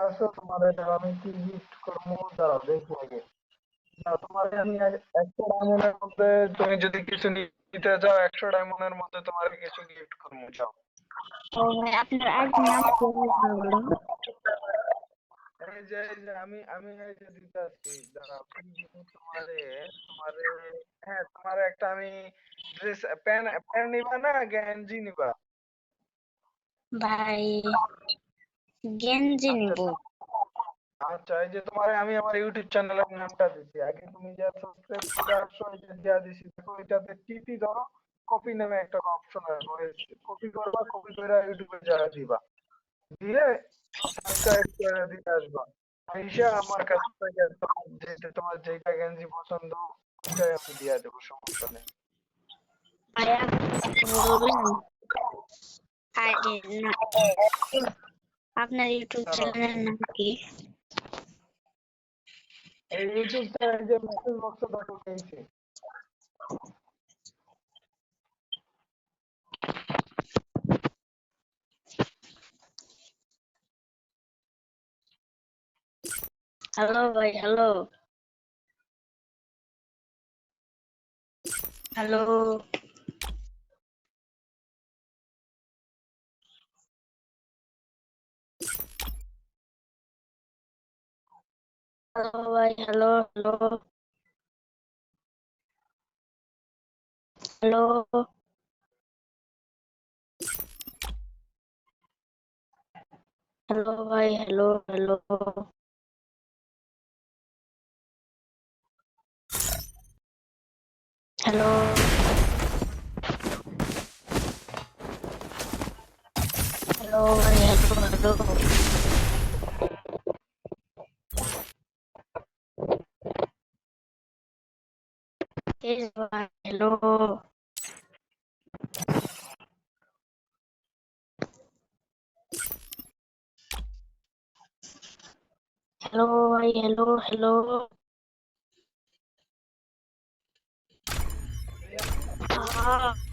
আসো তোমার আমি কি গিফট করব দাঁড়াও দেখি আগে। তোমার আমি একশো ডায়মন্ডের মধ্যে তুমি যদি কিছু নিতে চাও একশো ডায়মন্ডের মধ্যে তোমার কিছু গিফট করব চাও আপনার আইডি নাম এই যে এই যে আমি আমি এই যে দিতে আসছি দাঁড়াও তোমারে তোমারে হ্যাঁ তোমার একটা আমি ড্রেস প্যান প্যান নিবা না গেঞ্জি নিবা? ভাই গেঞ্জি নিব আচ্ছা এই যে তোমার আমি আমার ইউটিউব চ্যানেলের নামটা দিচ্ছি আগে তুমি যা সাবস্ক্রাইব করে আসছো যে দিছি দেখো এটাতে টিপি ধরো কপি নামে একটা অপশন আসবে কপি করবা কপি করে ইউটিউবে যা দিবা। দিয়ে সাবস্ক্রাইব করে দিতে আসবা। আইসা আমার কাছে থেকে তোমার যেটা তোমার যেটা গেঞ্জি পছন্দ ওইটাই আমি দিয়ে দেবো সমস্যা নেই। আপনি বলবেন আইডি না। আপনার ইউটিউব চ্যানেলের নাম কি? এই ইউটিউব চ্যানেল যে মেসেজ বক্সে দেখো পেয়েছি হ্যালো ভাই hello hello Hello, hello, hello. Hello. Hello, bhai. Hello, hello. Hello. Hello, bhai. Hello, hello. Hello. Hello, hello, hello. Ah.